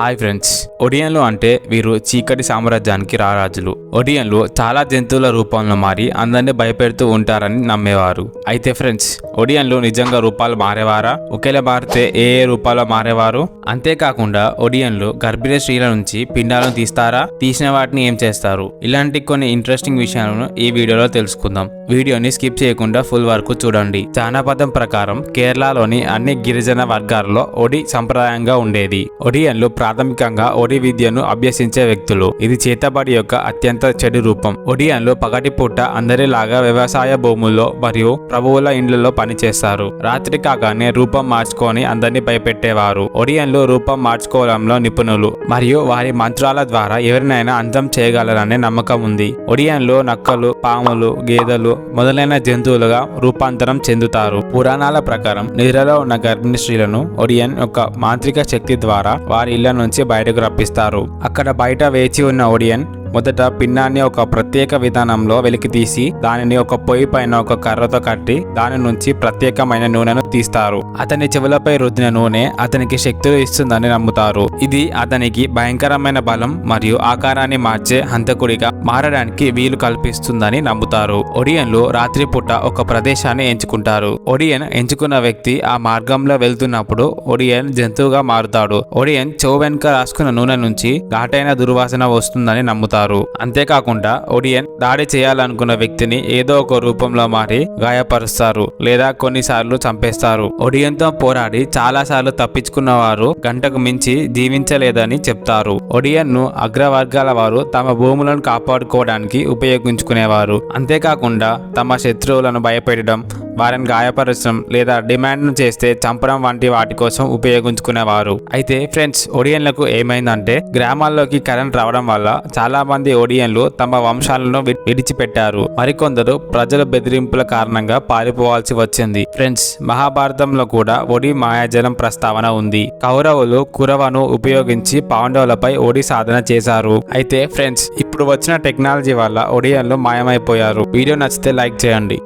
Hi friends ఒడియన్లు అంటే వీరు చీకటి సామ్రాజ్యానికి రారాజులు. ఒడియన్లు చాలా జంతువుల రూపంలో మారి అందరినీ భయపెడుతూ ఉంటారని నమ్మేవారు. అయితే ఫ్రెండ్స్ ఒడియన్లు నిజంగా రూపాలు మారేవారా? ఒకేలా మారితే ఏ ఏ రూపాల్లో మారేవారు? అంతేకాకుండా ఒడియన్లు గర్భిణీ స్త్రీల నుంచి పిండాలను తీస్తారా? తీసిన వాటిని ఏం చేస్తారు? ఇలాంటి కొన్ని ఇంట్రెస్టింగ్ విషయాలను ఈ వీడియోలో తెలుసుకుందాం. వీడియోని స్కిప్ చేయకుండా ఫుల్ వరకు చూడండి. జానపదం ప్రకారం కేరళలోని అన్ని గిరిజన వర్గాల్లో ఒడి సంప్రదాయంగా ఉండేది. ఒడియన్లు ప్రాథమికంగా ఒడి విద్యను అభ్యసించే వ్యక్తులు. ఇది చేతబడి యొక్క అత్యంత చెడు రూపం. ఒడియన్లు పగటిపూట అందరిలాగా వ్యవసాయ భూముల్లో మరియు ప్రభువుల ఇండ్లలో పనిచేశారు రాత్రి కాగానే రూపం మార్చుకొని అందరినీ భయపెట్టేవారు. ఒడియన్లు రూపం మార్చుకోవడంలో నిపుణులు. మరియు వారి మంత్రాల ద్వారా ఎవరినైనా అంతం చేయగలరనే నమ్మకం ఉంది. ఒడియన్లు నక్కలు పాములు గేదెలు మొదలైన జంతువులుగా రూపాంతరం చెందుతారు. పురాణాల ప్రకారం నిద్రలో ఉన్న గర్భిణీ స్త్రీలను ఒడియన్ యొక్క మాంత్రిక శక్తి ద్వారా వారి ఇళ్ళ నుంచి బయటకు రప్పిస్తారు. అక్కడ బయట వేచి ఉన్న ఒడియన్ మొదట పిన్నాన్ని ఒక ప్రత్యేక విధానంలో వెలికితీసి దానిని ఒక పొయ్యి పైన ఒక కర్రతో కట్టి దాని నుంచి ప్రత్యేకమైన నూనెను తీస్తారు. అతని చెవులపై రుద్దిన నూనె అతనికి శక్తులు ఇస్తుందని నమ్ముతారు. ఇది అతనికి భయంకరమైన బలం మరియు ఆకారాన్ని మార్చే హంతకుడిగా మారడానికి వీలు కల్పిస్తుందని నమ్ముతారు. ఒడియన్లు రాత్రిపూట ఒక ప్రదేశాన్ని ఎంచుకుంటారు. ఒడియన్ ఎంచుకున్న వ్యక్తి ఆ మార్గంలో వెళ్తున్నప్పుడు ఒడియన్ జంతువుగా మారుతాడు. ఒడియన్ చెవు వెనుక రాసుకున్న నూనె నుంచి ఘాటైన దుర్వాసన వస్తుందని నమ్ముతారు. అంతేకాకుండా ఒడియన్ దాడి చేయాలనుకున్న వ్యక్తిని ఏదో ఒక రూపంలో మారి గాయపరుస్తారు లేదా కొన్నిసార్లు చంపేస్తారు. ఒడియన్తో పోరాడి చాలా సార్లు తప్పించుకున్న వారు గంటకు మించి జీవించలేదని చెప్తారు. ఒడియన్ను అగ్రవర్గాల వారు తమ భూములను కాపాడుకోవడానికి ఉపయోగించుకునేవారు. అంతేకాకుండా తమ శత్రువులను భయపెట్టడం వారిని గాయపరచడం లేదా డిమాండ్ను చేస్తే చంపడం వంటి వాటి కోసం ఉపయోగించుకునేవారు. అయితే ఫ్రెండ్స్ ఒడియన్లకు ఏమైందంటే గ్రామాల్లోకి కరెంట్ రావడం వల్ల చాలా మంది ఒడియన్లు తమ వంశాలను విడిచిపెట్టారు. మరికొందరు ప్రజల బెదిరింపుల కారణంగా పారిపోవాల్సి వచ్చింది. ఫ్రెండ్స్ మహాభారతంలో కూడా ఒడి మాయాజలం ప్రస్తావన ఉంది. కౌరవులు కురవను ఉపయోగించి పాండవులపై ఒడి సాధన చేశారు. అయితే ఫ్రెండ్స్ ఇప్పుడు వచ్చిన టెక్నాలజీ వల్ల ఒడియన్లు మాయమైపోయారు. వీడియో నచ్చితే లైక్ చేయండి.